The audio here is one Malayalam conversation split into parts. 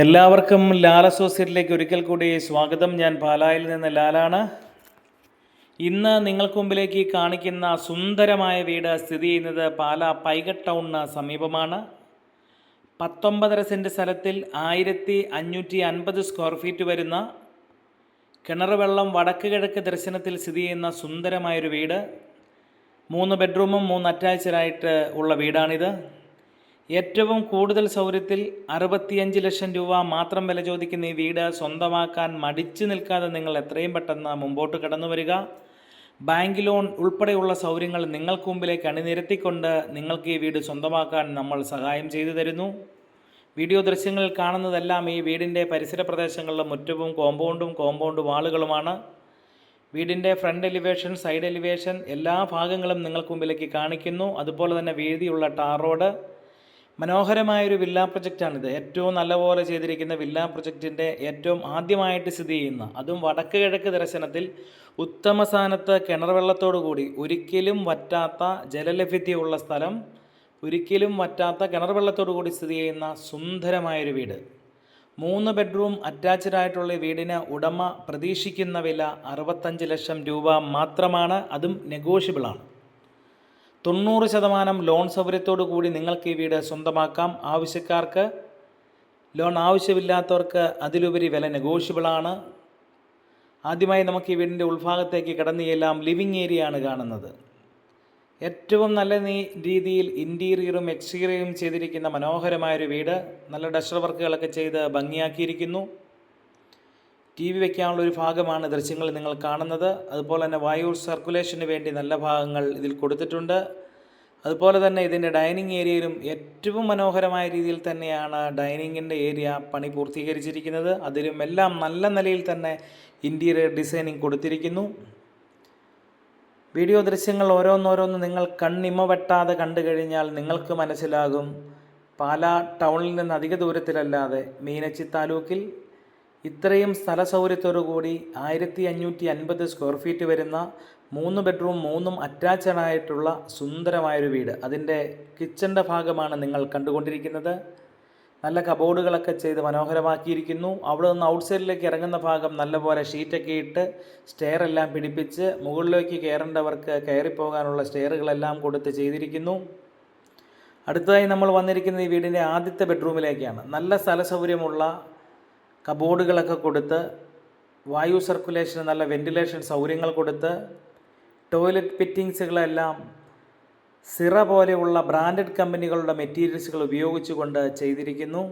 എല്ലാവർക്കും ലാൽ അസോസിയേറ്റിലേക്ക് ഒരിക്കൽ കൂടി സ്വാഗതം. ഞാൻ പാലായിൽ നിന്ന് ലാലാണ്. ഇന്ന് നിങ്ങൾക്ക് മുമ്പിലേക്ക് കാണിക്കുന്ന സുന്ദരമായ വീട് സ്ഥിതി ചെയ്യുന്നത് പാല പൈകട്ട് ടൗണിന് സമീപമാണ്. പത്തൊമ്പതര സെന്റ് സ്ഥലത്തിൽ ആയിരത്തി അഞ്ഞൂറ്റി അൻപത് സ്ക്വയർ ഫീറ്റ് വരുന്ന കിണർ വെള്ളം വടക്ക് കിഴക്ക് ദർശനത്തിൽ സ്ഥിതി ചെയ്യുന്ന സുന്ദരമായൊരു വീട്. മൂന്ന് ബെഡ്റൂമും മൂന്ന് അറ്റാച്ച്ഡായിട്ട് ഉള്ള വീടാണിത്. ഏറ്റവും കൂടുതൽ സൗകര്യത്തിൽ അറുപത്തിയഞ്ച് ലക്ഷം രൂപ മാത്രം വില ചോദിക്കുന്ന ഈ വീട് സ്വന്തമാക്കാൻ മടിച്ചു നിൽക്കാതെ നിങ്ങൾ എത്രയും പെട്ടെന്ന് മുമ്പോട്ട് കടന്നു വരിക. ബാങ്ക് ലോൺ ഉൾപ്പെടെയുള്ള സൗകര്യങ്ങൾ നിങ്ങൾക്ക് മുമ്പിലേക്ക് അണിനിരത്തിക്കൊണ്ട് നിങ്ങൾക്ക് ഈ വീട് സ്വന്തമാക്കാൻ നമ്മൾ സഹായം ചെയ്തു തരുന്നു. വീഡിയോ ദൃശ്യങ്ങളിൽ കാണുന്നതെല്ലാം ഈ വീടിന്റെ പരിസര പ്രദേശങ്ങളിലെ മുറ്റവും കോമ്പൗണ്ടും കോമ്പൗണ്ട് വാളുകളുമാണ് വീടിന്റെ ഫ്രണ്ട് എലിവേഷൻ സൈഡ് എലിവേഷൻ എല്ലാ ഭാഗങ്ങളും നിങ്ങൾക്ക് മുമ്പിലേക്ക് കാണിക്കുന്നു. അതുപോലെ തന്നെ വീതിയുള്ള ടാർ റോഡ് മനോഹരമായൊരു വില്ല പ്രൊജക്റ്റാണിത്. ഏറ്റവും നല്ലപോലെ ചെയ്തിരിക്കുന്ന വില്ല പ്രൊജക്റ്റിന്റെ ഏറ്റവും ആദ്യമായിട്ട് സ്ഥിതി ചെയ്യുന്ന അതും വടക്ക് കിഴക്ക് ദർശനത്തിൽ ഉത്തമ സ്ഥാനത്ത് കിണർ വെള്ളത്തോടു കൂടി ഒരിക്കലും വറ്റാത്ത ജലലഭ്യതയുള്ള സ്ഥലം ഒരിക്കലും വറ്റാത്ത കിണർ വെള്ളത്തോടു കൂടി സ്ഥിതി ചെയ്യുന്ന സുന്ദരമായൊരു വീട്. മൂന്ന് ബെഡ്റൂം അറ്റാച്ച്ഡ് ആയിട്ടുള്ള ഈ വീടിന് ഉടമ പ്രതീക്ഷിക്കുന്ന വില അറുപത്തഞ്ച് ലക്ഷം രൂപ മാത്രമാണ് അതും നെഗോഷ്യബിളാണ്. തൊണ്ണൂറ് ശതമാനം ലോൺ സൗകര്യത്തോടു കൂടി നിങ്ങൾക്ക് ഈ വീട് സ്വന്തമാക്കാം. ആവശ്യക്കാർക്ക് ലോൺ ആവശ്യമില്ലാത്തവർക്ക് അതിലുപരി വില നെഗോഷ്യബിളാണ് ആദ്യമായി നമുക്ക് ഈ വീടിന്റെ ഉൾഭാഗത്തേക്ക് കടന്നു ചെല്ലാം ലിവിങ് ഏരിയ ആണ് കാണുന്നത്. ഏറ്റവും നല്ല രീതിയിൽ ഇന്റീരിയറും എക്സ്റ്റീരിയറും ചെയ്തിരിക്കുന്ന മനോഹരമായൊരു വീട്. നല്ല ഡസ്റ്റർ വർക്കുകളൊക്കെ ചെയ്ത് ഭംഗിയാക്കിയിരിക്കുന്നു. ടി വി വയ്ക്കാനുള്ള ഒരു ഭാഗമാണ് ദൃശ്യങ്ങൾ നിങ്ങൾ കാണുന്നത്. അതുപോലെ തന്നെ വായു സർക്കുലേഷന് വേണ്ടി നല്ല ഭാഗങ്ങൾ ഇതിൽ കൊടുത്തിട്ടുണ്ട്. അതുപോലെ തന്നെ ഇതിന്റെ ഡൈനിങ് ഏരിയയിലും ഏറ്റവും മനോഹരമായ രീതിയിൽ തന്നെയാണ് ഡൈനിങ്ങിന്റെ ഏരിയ പണി പൂർത്തീകരിച്ചിരിക്കുന്നത്. അതിലും എല്ലാം നല്ല നിലയിൽ തന്നെ ഇന്റീരിയർ ഡിസൈനിങ് കൊടുത്തിരിക്കുന്നു. വീഡിയോ ദൃശ്യങ്ങൾ ഓരോന്നോരോന്ന് നിങ്ങൾ കണ്ണിമ വെട്ടാതെ കണ്ടു കഴിഞ്ഞാൽ നിങ്ങൾക്ക് മനസ്സിലാകും. പാലാ ടൗണിൽ നിന്ന് അധിക ദൂരത്തിലല്ലാതെ മീനച്ചി താലൂക്കിൽ ഇത്രയും സ്ഥല സൗകര്യത്തോടു കൂടി ആയിരത്തി അഞ്ഞൂറ്റി അൻപത് സ്ക്വയർ ഫീറ്റ് വരുന്ന മൂന്ന് ബെഡ്റൂം മൂന്നും അറ്റാച്ച്ഡ് ആയിട്ടുള്ള സുന്ദരമായൊരു വീട്. അതിന്റെ കിച്ചന്റെ ഭാഗമാണ് നിങ്ങൾ കണ്ടുകൊണ്ടിരിക്കുന്നത്. നല്ല കബോർഡുകളൊക്കെ ചെയ്ത് മനോഹരമാക്കിയിരിക്കുന്നു. അവിടെ നിന്ന് ഔട്ട്സൈഡിലേക്ക് ഇറങ്ങുന്ന ഭാഗം നല്ലപോലെ ഷീറ്റൊക്കെ ഇട്ട് സ്റ്റെയർ എല്ലാം പിടിപ്പിച്ച് മുകളിലേക്ക് കയറേണ്ടവർക്ക് കയറിപ്പോകാനുള്ള സ്റ്റെയറുകളെല്ലാം കൊടുത്ത് ചെയ്തിരിക്കുന്നു. അടുത്തതായി നമ്മൾ വന്നിരിക്കുന്നത് ഈ വീടിന്റെ ആദ്യത്തെ ബെഡ്റൂമിലേക്കാണ് നല്ല സ്ഥല സൗകര്യമുള്ള കബോർഡുകളൊക്കെ കൊടുത്ത് വായു സർക്കുലേഷന് നല്ല വെന്റിലേഷൻ സൗകര്യങ്ങൾ കൊടുത്ത് ടോയ്ലറ്റ് ഫിറ്റിങ്സുകളെല്ലാം സിറ പോലെയുള്ള ബ്രാൻഡഡ് കമ്പനികളുടെ മെറ്റീരിയൽസുകൾ ഉപയോഗിച്ചുകൊണ്ട് ചെയ്തിരിക്കുന്നു.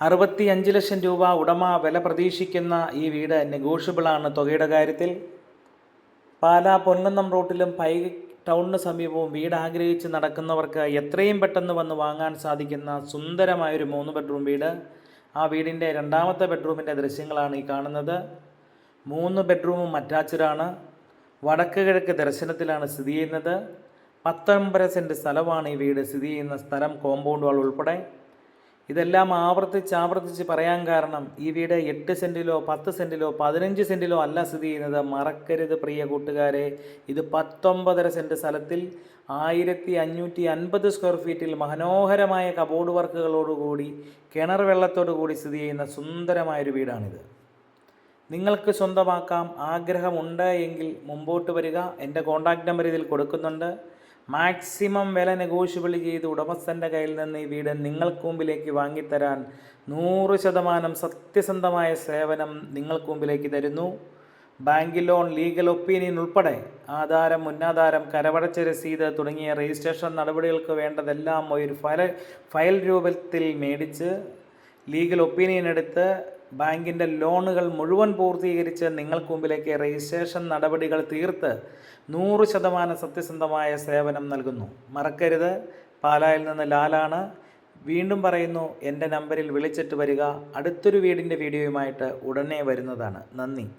അറുപത്തി അഞ്ച് ലക്ഷം രൂപ ഉടമ വില പ്രതീക്ഷിക്കുന്ന ഈ വീട് നെഗോഷ്യബിളാണ് തുകയുടെ കാര്യത്തിൽ. പാലാ പൊൻകുന്നം റോട്ടിലും പൈ ടൗണിന് സമീപവും വീട് ആഗ്രഹിച്ച് നടക്കുന്നവർക്ക് എത്രയും പെട്ടെന്ന് വന്ന് വാങ്ങാൻ സാധിക്കുന്ന സുന്ദരമായൊരു മൂന്ന് ബെഡ്റൂം വീട്. ആ വീടിന്റെ രണ്ടാമത്തെ ബെഡ്റൂമിന്റെ ദൃശ്യങ്ങളാണ് ഈ കാണുന്നത്. മൂന്ന് ബെഡ്റൂമും അറ്റാച്ച്ഡാണ്. വടക്ക് കിഴക്ക് ദർശനത്തിലാണ് സ്ഥിതി ചെയ്യുന്നത്. പത്തൊമ്പത് സെന്റ് സ്ഥലമാണ് ഈ വീട് സ്ഥിതി ചെയ്യുന്ന സ്ഥലം കോമ്പൗണ്ട് വാൾ ഉൾപ്പെടെ. ഇതെല്ലാം ആവർത്തിച്ച് ആവർത്തിച്ച് പറയാൻ കാരണം ഈ വീട് എട്ട് സെന്റിലോ പത്ത് സെന്റിലോ പതിനഞ്ച് സെന്റിലോ അല്ല സ്ഥിതി ചെയ്യുന്നത്. മറക്കരുത് പ്രിയ കൂട്ടുകാരെ. ഇത് പത്തൊമ്പതര സെന്റ് സ്ഥലത്തിൽ ആയിരത്തി അഞ്ഞൂറ്റി അൻപത് സ്ക്വയർ ഫീറ്റിൽ മനോഹരമായ കബോർഡ് വർക്കുകളോടുകൂടി കിണർ വെള്ളത്തോടു കൂടി സ്ഥിതി ചെയ്യുന്ന സുന്ദരമായൊരു വീടാണിത്. നിങ്ങൾക്ക് സ്വന്തമാക്കാം. ആഗ്രഹമുണ്ട് എങ്കിൽ മുമ്പോട്ട് വരിക. എന്റെ കോൺടാക്റ്റ് നമ്പർ ഇതിൽ കൊടുക്കുന്നുണ്ട്. മാക്സിമം വില നെഗോഷ്യബിൾ ചെയ്ത് ഉടമസ്ഥന്റെ കയ്യിൽ നിന്ന് ഈ വീട് നിങ്ങൾക്ക് മുമ്പിലേക്ക് വാങ്ങിത്തരാൻ നൂറ് ശതമാനം സത്യസന്ധമായ സേവനം നിങ്ങൾക്ക് മുമ്പിലേക്ക് തരുന്നു. ബാങ്ക് ലോൺ ലീഗൽ ഒപ്പീനിയൻ ഉൾപ്പെടെ ആധാരം മുന്നാധാരം കരവടച്ച രസീത് തുടങ്ങിയ രജിസ്ട്രേഷൻ നടപടികൾക്ക് വേണ്ടതെല്ലാം ഒരു ഫയൽ ഫയൽ രൂപത്തിൽ മേടിച്ച് ലീഗൽ ഒപ്പീനിയൻ എടുത്ത് ബാങ്കിന്റെ ലോണുകൾ മുഴുവൻ പൂർത്തീകരിച്ച് നിങ്ങൾക്ക് മുമ്പിലേക്ക് രജിസ്ട്രേഷൻ നടപടികൾ തീർത്ത് നൂറ് ശതമാനം സത്യസന്ധമായ സേവനം നൽകുന്നു. മറക്കരുത്. പാലായിൽ നിന്ന് ലാലാണ്. വീണ്ടും പറയുന്നു എന്റെ നമ്പറിൽ വിളിച്ചിട്ട് വരിക. അടുത്തൊരു വീടിന്റെ വീഡിയോയുമായിട്ട് ഉടനെ വരുന്നതാണ്. നന്ദി.